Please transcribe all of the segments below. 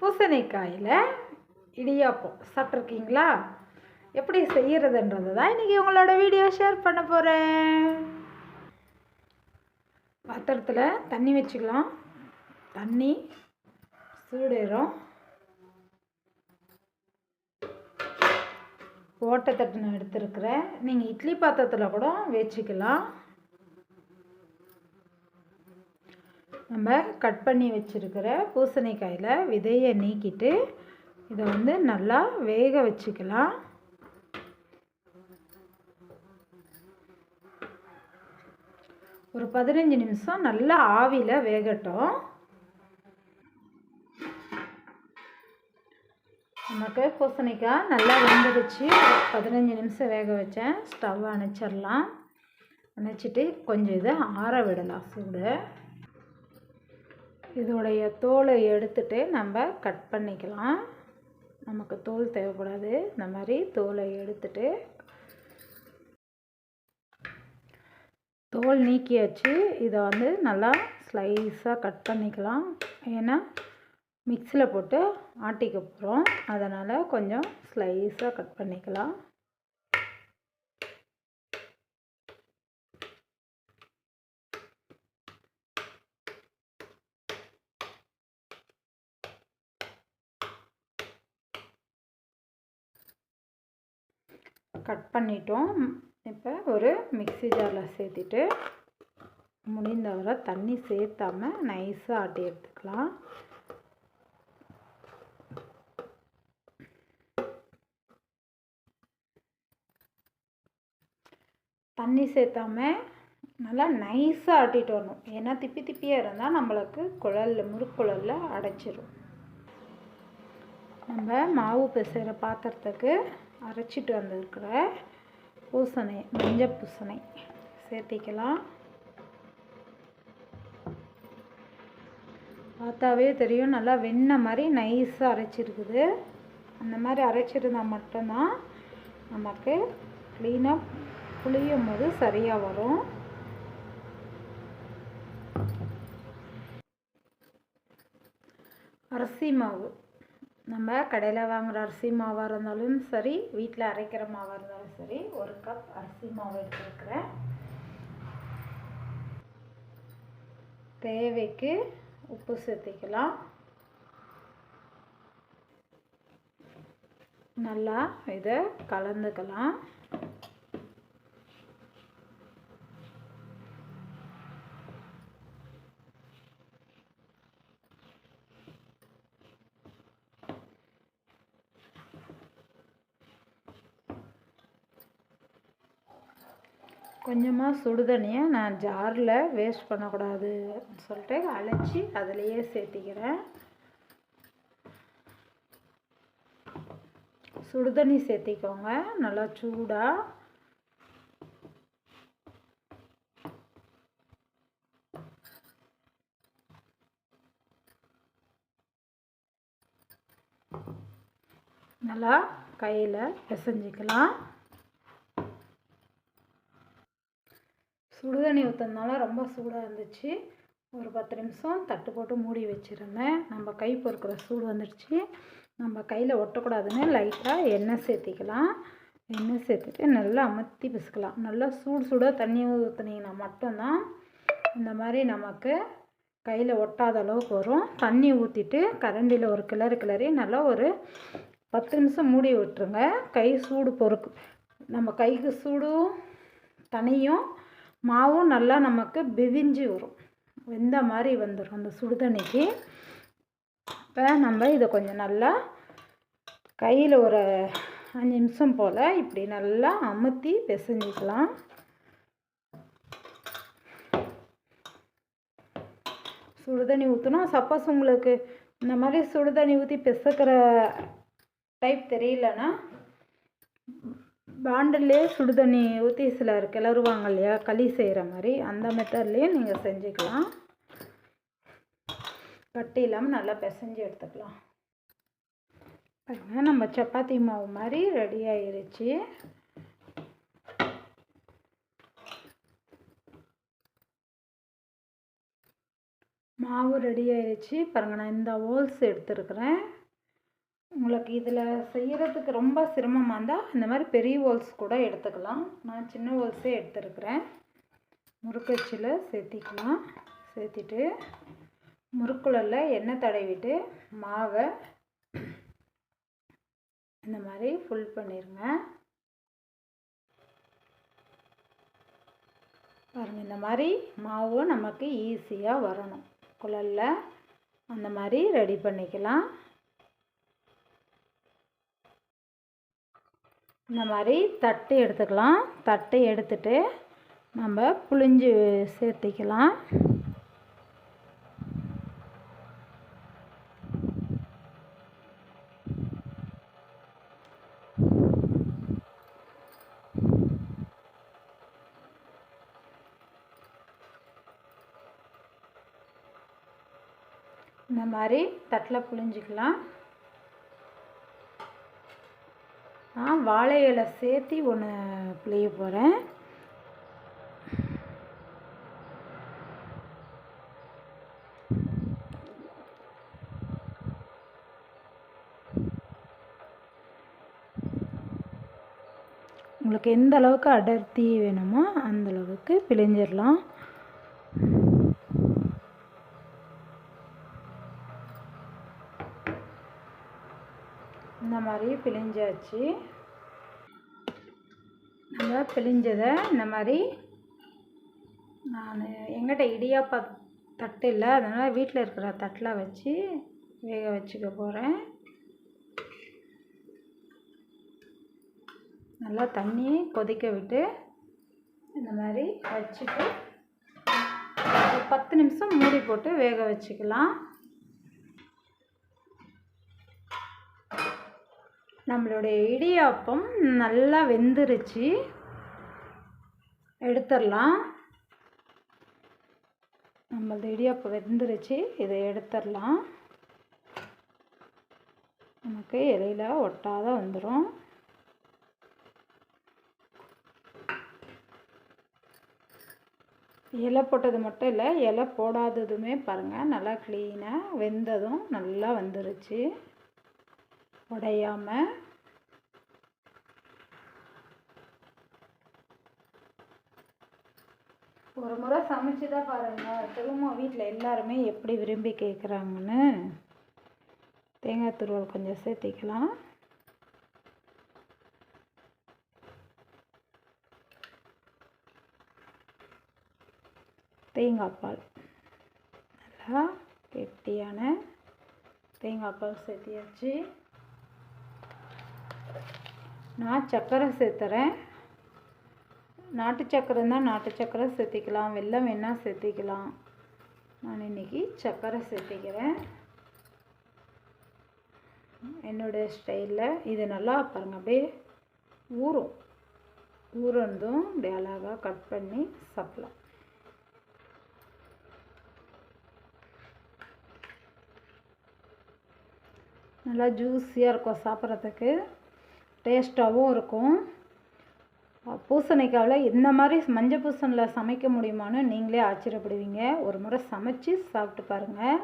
பூசணிக்காயில் இடியாப்பம். சாப்பிட்ருக்கீங்களா? எப்படி செய்கிறதுன்றது தான் இன்றைக்கி உங்களோட வீடியோ ஷேர் பண்ண போகிறேன் பாத்திரத்தில் தண்ணி வச்சுக்கலாம். தண்ணி சூடேறும். ஓட்டத்தட்டு நான் எடுத்துருக்குறேன் நீங்கள் இட்லி பாத்திரத்தில் கூட வச்சுக்கலாம். நம்ம கட் பண்ணி வச்சுருக்கிற பூசணிக்காயில் விதையை நீக்கிட்டு இதை வந்து நல்லா வேக வச்சுக்கலாம். ஒரு பதினஞ்சு நிமிஷம் நல்லா ஆவியில் வேகட்டும். நமக்கு பூசணிக்காய் நல்லா வெந்துடுச்சு. பதினஞ்சு நிமிஷம் வேக வச்சேன். ஸ்டவ் அணைச்சிடலாம். அணைச்சிட்டு கொஞ்சம் இதை ஆற விடலாம். சூடு. இதோடைய தோலை எடுத்துட்டு நம்ம கட் பண்ணிக்கலாம். நமக்கு தோல் தேவைப்படாது. இந்த மாதிரி தோலை எடுத்துட்டு தோல் நீக்கியாச்சு. இதை வந்து நல்லா ஸ்லைஸாக கட் பண்ணிக்கலாம். ஏன்னா மிக்சியில் போட்டு ஆட்டிக்க போகிறோம் அதனால் கொஞ்சம் ஸ்லைஸாக கட் பண்ணிக்கலாம். கட் பண்ணிட்டோம். இப்போ ஒரு மிக்ஸி ஜாரில் சேர்த்துட்டு முடிந்தவரை தண்ணி சேர்த்தாம நைஸாக ஆட்டி எடுத்துக்கலாம். தண்ணி சேர்த்தாம நல்லா நைஸாக ஆட்டிட்டு வரணும். ஏன்னா திப்பி திப்பியாக இருந்தால் நம்மளுக்கு குழலில் முறுக்குழலில் அடைச்சிரும். நம்ம மாவு பிசைகிற பாத்திரத்துக்கு அரைச்சிட்டு வந்திருக்கிற பூசணி மஞ்சள் பூசணி. சேர்த்திக்கலாம். பார்த்தாவே தெரியும். நல்லா வெண்ணெய் மாதிரி நைஸாக அரைச்சிருக்குது. அந்த மாதிரி அரைச்சிருந்தால் மட்டும்தான் நமக்கு க்ளீனாக புளியும் போது சரியாக வரும். அரிசி மாவு. நம்ம கடையில் வாங்குகிற அரிசி மாவாக இருந்தாலும் சரி வீட்டில் அரைக்கிற மாவாக இருந்தாலும் சரி ஒரு கப் அரிசி மாவு எடுத்துருக்குறேன். தேவைக்கு உப்பு சேர்த்திக்கலாம். நல்லா இதை கலந்துக்கலாம். கொஞ்சமாக சுடுதண்ணியை நான் ஜாரில் வேஸ்ட் பண்ணக்கூடாது சொல்லிட்டு அழைச்சி அதிலையே சேர்த்திக்கிறேன். சுடுதண்ணி சேர்த்திக்கோங்க நல்லா சூடாக நல்லா கையில் பிசைஞ்சிக்கலாம். சுடுதண்ணி ஊற்றுறதுனால ரொம்ப சூடாக இருந்துச்சு. ஒரு பத்து நிமிஷம் தட்டு போட்டு மூடி வச்சுருந்தேன். நம்ம கை பொறுக்கிற சூடு வந்துடுச்சு நம்ம கையில் ஒட்டக்கூடாதுன்னு லைட்டாக எண்ணெய் சேர்த்திக்கலாம். எண்ணெய் சேர்த்துட்டு நல்லா அமர்த்தி பிசுக்கலாம். நல்லா சூடு சூடாக தண்ணி ஊற்றுனீங்கன்னா மட்டும்தான் இந்த மாதிரி நமக்கு கையில் ஒட்டாத அளவுக்கு வரும். தண்ணி ஊற்றிட்டு கரண்டியில் ஒரு கிளறு கிளறி நல்லா ஒரு பத்து நிமிஷம் மூடி விட்டுருங்க. கை சூடு பொறுக்கு. நம்ம கைக்கு சூடும் தனியும் மாவும் நல்லா நமக்கு பிவிஞ்சு வரும். வெந்த மாதிரி வந்துடும் அந்த சுடுதண்ணிக்கு. இப்போ நம்ம இதை கொஞ்சம் நல்லா கையில் ஒரு அஞ்சு நிமிஷம் போல் இப்படி நல்லா அமுத்தி பிசைஞ்சிக்கலாம். சுடுதண்ணி ஊற்றணும் சப்போஸ் உங்களுக்கு இந்த மாதிரி சுடுதண்ணி ஊற்றி பிசக்கிற டைப் தெரியலன்னா பாண்டிலே சுடுதண்ணி ஊற்றி சிலர் கிளறுவாங்க இல்லையா களி செய்கிற மாதிரி. அந்த மெத்தட்லேயும் நீங்கள் செஞ்சுக்கலாம். கட்டி இல்லாமல் நல்லா பிசைஞ்சு எடுத்துக்கலாம். பாருங்கள் நம்ம சப்பாத்தி மாவு மாதிரி ரெடி ஆயிருச்சு. மாவு ரெடி ஆயிடுச்சு பாருங்கள் நான் இந்த ஹோல்ஸ் எடுத்துருக்குறேன். உங்களுக்கு இதில் செய்கிறதுக்கு ரொம்ப சிரமமாக இருந்தால் இந்த மாதிரி பெரிய ஹோல்ஸ் கூட எடுத்துக்கலாம். நான் சின்ன ஹோல்ஸே எடுத்துருக்குறேன். முறுக்கச்சில் சேர்த்திக்கலாம். சேர்த்திட்டு முறுக்குழல்ல எண்ணெய் தடவிட்டு மாவை இந்த மாதிரி ஃபுல் பண்ணிடுங்க பாருங்கள் இந்த மாதிரி மாவு நமக்கு ஈஸியாக வரணும். குழல்ல அந்த மாதிரி ரெடி பண்ணிக்கலாம். இந்த மாதிரி தட்டு எடுத்துக்கலாம். தட்டு எடுத்துட்டு நம்ம புளிஞ்சு சேர்த்திக்கலாம். இந்த மாதிரி தட்டில் புழிஞ்சிக்கலாம். நான் வாழை இலை சேர்த்தி ஒன்று பிழைய போகிறேன் உங்களுக்கு எந்த அளவுக்கு அடர்த்தி வேணுமோ அந்த அளவுக்கு பிழிஞ்சிடலாம் இந்த மாதிரி பிழிஞ்சாச்சு. நம்ம பிழிஞ்சதை இந்த மாதிரி நான் எங்கிட்ட இடியாப்பா தட்டு இல்லை. அதனால் வீட்டில் இருக்கிற தட்டில் வச்சு வேக வச்சுக்க போகிறேன் நல்லா தண்ணி கொதிக்க விட்டு இந்த மாதிரி வச்சுட்டு ஒரு பத்து நிமிஷம் மூடி போட்டு வேக வச்சுக்கலாம். நம்மளுடைய இடியாப்பம் நல்லா வெந்துருச்சு. எடுத்துடலாம். நம்மளது இடியாப்பம் வெந்துருச்சு. இதை எடுத்துடலாம். நமக்கு இலையில் ஒட்டாத வந்துடும் இலை போட்டது மட்டும் இல்லை இலை போடாததுமே பாருங்கள் நல்லா க்ளீனாக வெந்ததும் நல்லா வந்துருச்சு. உடையாமல் ஒரு முறை சமைச்சு தான் பாருங்கள் திரும்ப வீட்டில் எல்லாருமே எப்படி விரும்பி கேட்குறாங்கன்னு தேங்காய் துருவல் கொஞ்சம் சேர்த்திக்கலாம். தேங்காய் பால். நல்லா கெட்டியான தேங்காய் பால் சேர்த்தியாச்சு. நான் சர்க்கரை சேர்த்துறேன். நாட்டு சர்க்கரை நாட்டு சக்கரை சேர்த்திக்கலாம். வெள்ளம் வேணால் சேர்த்திக்கலாம். நான் இன்றைக்கி சர்க்கரை சேர்த்திக்கிறேன். என்னுடைய ஸ்டைலில் இது நல்லா பாருங்கள் அப்படியே ஊறும். ஊறந்தும் அப்படியே அழகாக கட் பண்ணி சாப்பிடலாம். நல்லா ஜூஸியாக இருக்கும் சாப்பிட்றதுக்கு. டேஸ்ட்டாகவும் இருக்கும். பூசணிக்காவில் இந்த மாதிரி மஞ்சள் பூசணியில் சமைக்க முடியுமான்னு நீங்களே ஆச்சரியப்படுவீங்க. ஒரு முறை சமைச்சு சாப்பிட்டு பாருங்கள்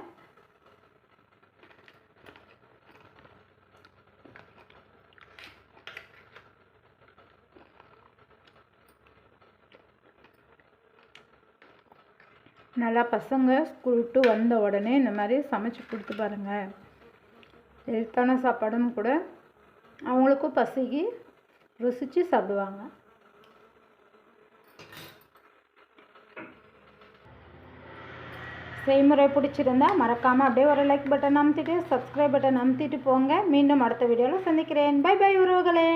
நல்லா பசங்க ஸ்கூல் விட்டு வந்த உடனே இந்த மாதிரி சமைச்சு கொடுத்து பாருங்கள் ஹெல்த்தான சாப்பாடும் கூட அவங்களுக்கும் பசிக்கு ருசித்து சாப்பிடுவாங்க. செய்முறை பிடிச்சிருந்தா மறக்காமல் அப்படியே ஒரு லைக் பட்டன் அமுத்திட்டு சப்ஸ்கிரைப் பட்டன் அமுத்திட்டு போங்க. மீண்டும் அடுத்த வீடியோவில் சந்திக்கிறேன். பை பை உறவுகளே.